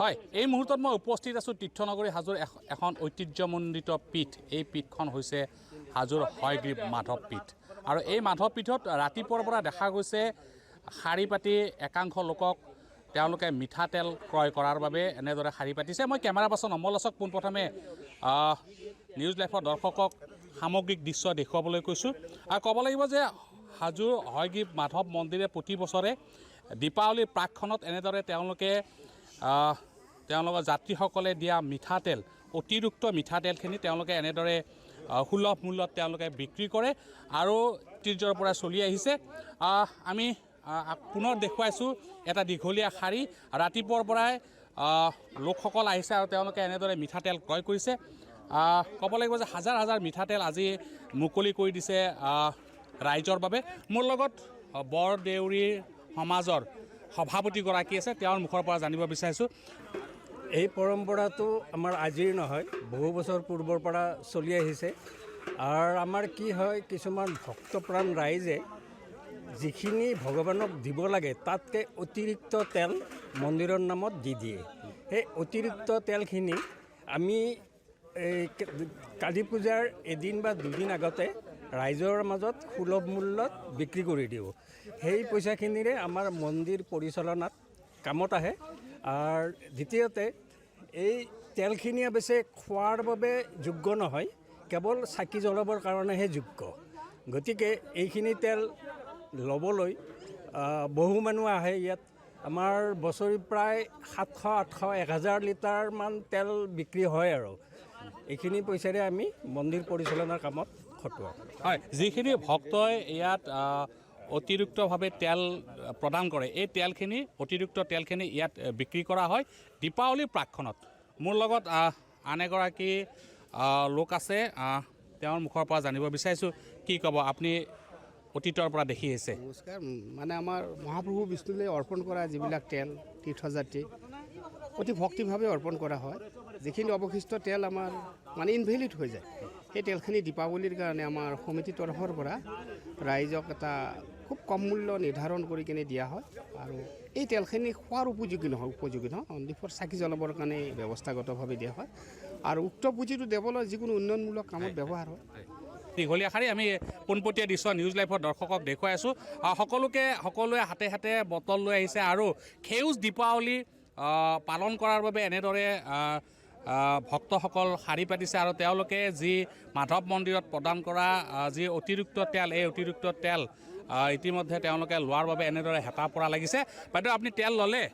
হয় এই মুহূৰ্তত মই উপস্থিত আছোঁ তীৰ্থনগৰী হাজোৰ এখ- এখন ঐতিহ্যমণ্ডিত পীঠ। এই পীঠখন হৈছে হাজোৰ হয়গ্ৰীৱ মাধৱ পীঠ। আৰু এই মাধৱ পীঠত ৰাতিপুৱাৰ পৰা দেখা গৈছে শাৰী পাতি একাংশ লোকক তেওঁলোকে মিঠাতেল ক্ৰয় কৰাৰ বাবে এনেদৰে শাৰী পাতিছে। মই কেমেৰা পাৰ্চন অমল দাসক পোনপ্ৰথমে নিউজ লাইভৰ দৰ্শকক সামগ্ৰিক দৃশ্য দেখুৱাবলৈ কৈছোঁ। আৰু ক'ব লাগিব যে হাজোৰ হয়গ্ৰীৱ মাধৱ মন্দিৰে প্ৰতি বছৰে দীপাৱলীৰ প্ৰাকখনত এনেদৰে তেওঁলোকে তেওঁলোকৰ যাত্ৰীসকলে দিয়া মিঠাতেল অতিৰিক্ত মিঠাতেলখিনি তেওঁলোকে এনেদৰে সুলভ মূল্যত তেওঁলোকে বিক্ৰী কৰে আৰু ঐতিহ্যৰ পৰা চলি আহিছে। আহ, আমি পুনৰ দেখুৱাইছোঁ এটা দীঘলীয়া শাৰী। ৰাতিপুৱাৰ পৰাই লোকসকল আহিছে আৰু তেওঁলোকে এনেদৰে মিঠাতেল ক্ৰয় কৰিছে। ক'ব লাগিব যে হাজাৰ হাজাৰ মিঠাতেল আজি মুকলি কৰি দিছে ৰাইজৰ বাবে। মোৰ লগত আহ, বৰদেউৰী সমাজৰ সভাপতিগৰাকী আছে, তেওঁৰ মুখৰ পৰা জানিব বিচাৰিছোঁ। এই পৰম্পৰাটো আমাৰ আজিৰ নহয়, বহু বছৰ পূৰ্বৰ পৰা চলি আহিছে। আৰু আমাৰ কি হয়, কিছুমান ভক্তপ্ৰাণ ৰাইজে যিখিনি ভগৱানক দিব লাগে, তাতকৈ অতিৰিক্ত তেল মন্দিৰৰ নামত দি দিয়ে। সেই অতিৰিক্ত তেলখিনি আমি এই কালী পূজাৰ এদিন বা দুদিন আগতে ৰাইজৰ মাজত সুলভ মূল্যত বিক্ৰী কৰি দিওঁ। সেই পইচাখিনিৰে আমাৰ মন্দিৰ পৰিচালনাত কামত আহে। আৰু দ্বিতীয়তে এই তেলখিনি অৱশ্যে খোৱাৰ বাবে যোগ্য নহয় কেৱল চাকি জ্বলাবৰ কাৰণেহে যোগ্য। গতিকে এইখিনি তেল ল'বলৈ বহু মানুহ আহে ইয়াত। আমাৰ বছৰি প্ৰায় সাতশ আঠশ এক হাজাৰ লিটাৰমান তেল বিক্ৰী হয় আৰু। এইখিনি পইচাৰে আমি মন্দিৰ পৰিচালনাৰ কামত খটুৱাওঁ হয়, যিখিনি ভক্তই ইয়াত অতিৰিক্তভাৱে তেল প্ৰদান কৰে, এই তেলখিনি, অতিৰিক্ত তেলখিনি ইয়াত বিক্ৰী কৰা হয় দীপাৱলীৰ প্ৰাকখনত। মোৰ লগত আন এগৰাকী লোক আছে তেওঁৰ মুখৰ পৰা জানিব বিচাৰিছোঁ, কি ক'ব, আপুনি অতীতৰ পৰা দেখি আহিছে। নমস্কাৰ মানে আমাৰ মহাপ্ৰভু বিষ্ণুলৈ অৰ্পণ কৰা যিবিলাক তেল, তীৰ্থযাত্ৰী, অতি ভক্তিভাৱে অৰ্পণ কৰা হয়। যিখিনি অৱশিষ্ট তেল আমাৰ মানে ইনভেলিড হৈ যায়। সেই তেলখিনি দীপাৱলীৰ কাৰণে আমাৰ সমিতিৰ তৰফৰ পৰা ৰাইজক এটা খুব কম মূল্য নিৰ্ধাৰণ কৰি কিনে দিয়া হয় আৰু এই তেলখিনি খোৱাৰ উপযোগী নহয় উপযোগী নহয়। অনলি ফৰ চাকি জ্বলাবৰ কাৰণে ব্যৱস্থাগতভাৱে দিয়া হয়। আৰু উক্ত পুঁজিটো দেৱলৰ যিকোনো উন্নয়নমূলক কামত ব্যৱহাৰ হয়। দীঘলীয়া শাৰী আমি পোনপটীয়া দৃশ্য নিউজ লাইভৰ দৰ্শকক দেখুৱাই আছোঁ। সকলোকে সকলোৱে হাতে হাতে বটল লৈ আহিছে আৰু সেউজ দীপাৱলী পালন কৰাৰ বাবে এনেদৰে ভক্তসকল শাৰী পাতিছে আৰু তেওঁলোকে যি মাধৱ মন্দিৰত প্ৰদান কৰা যি অতিৰিক্ত তেল এই অতিৰিক্ত তেল ইতিমধ্যে তেওঁলোকে লোৱাৰ বাবে এনেদৰে হেঁপাহ পৰা লাগিছে। বাইদেউ আপুনি তেল ল'লে?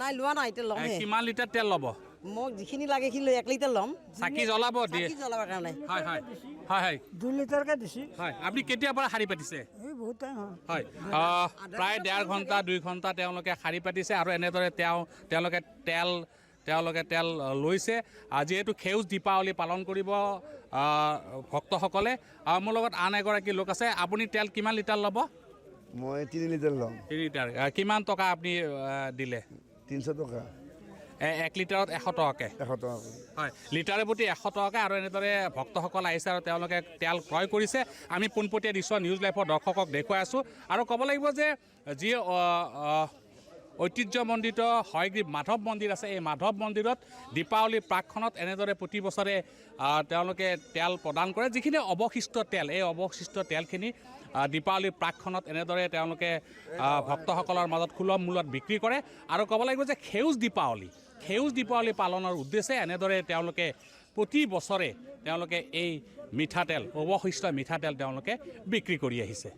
নাই লোৱা নাই এতিয়া কিমান লিটাৰ তেল ল'ব? মোক যিখিনি লাগে সেইখিনি লৈ এক লিটাৰ ল'ম। চাকি জ্বলাব দিয়ে চাকি জ্বলাবৰ কাৰণে। হয় হয়। হয় হয়। দুই লিটাৰকে দিছি। হয়। আপুনি কেতিয়াৰ পৰা শাৰী পাতিছে? বহুত টাইম হয়। প্ৰায় ডেৰ ঘণ্টা দুই ঘণ্টা তেওঁলোকে শাৰী পাতিছে আৰু এনেদৰে তেওঁ তেওঁলোকে তেল তেওঁলোকে তেল লৈছে। যিহেতু সেউজ দীপাৱলী পালন কৰিব ভক্তসকলে। আহ, মোৰ লগত আন এগৰাকী লোক আছে। আপুনি তেল কিমান লিটাৰ ল'ব? মই তিনি লিটাৰ ল'ম। তিনি লিটাৰ। কিমান টকা আপুনি দিলে? তিনিশ টকা। এক লিটাৰত এশ টকাকৈ? এশ টকা কৰি। হয় লিটাৰে প্ৰতি এশ টকাকৈ আৰু এনেদৰে ভক্তসকল আহিছে আৰু তেওঁলোকে তেল ক্ৰয় কৰিছে। আমি পোনপটীয়া দৃশ্য নিউজ লাইভৰ দৰ্শকক দেখুৱাই আছোঁ। আৰু ক'ব লাগিব যে যি ঐতিহ্যমণ্ডিত হয়গ্ৰীৱ মাধৱ মন্দিৰ আছে। এই মাধৱ মন্দিৰত দীপাৱলীৰ প্ৰাকখনত এনেদৰে প্ৰতি বছৰে তেওঁলোকে তেল প্ৰদান কৰে। যিখিনি অৱশিষ্ট তেল এই অৱশিষ্ট তেলখিনি আহ, দীপাৱলীৰ প্ৰাকখনত এনেদৰে তেওঁলোকে ভক্তসকলৰ মাজত সুলভ মূল্যত বিক্ৰী কৰে। আৰু ক'ব লাগিব যে সেউজ দীপাৱলী সেউজ দীপাৱলী পালনৰ উদ্দেশ্যে এনেদৰে তেওঁলোকে প্ৰতি বছৰে তেওঁলোকে এই মিঠাতেল অৱশিষ্ট মিঠাতেল তেওঁলোকে বিক্ৰী কৰি আহিছে।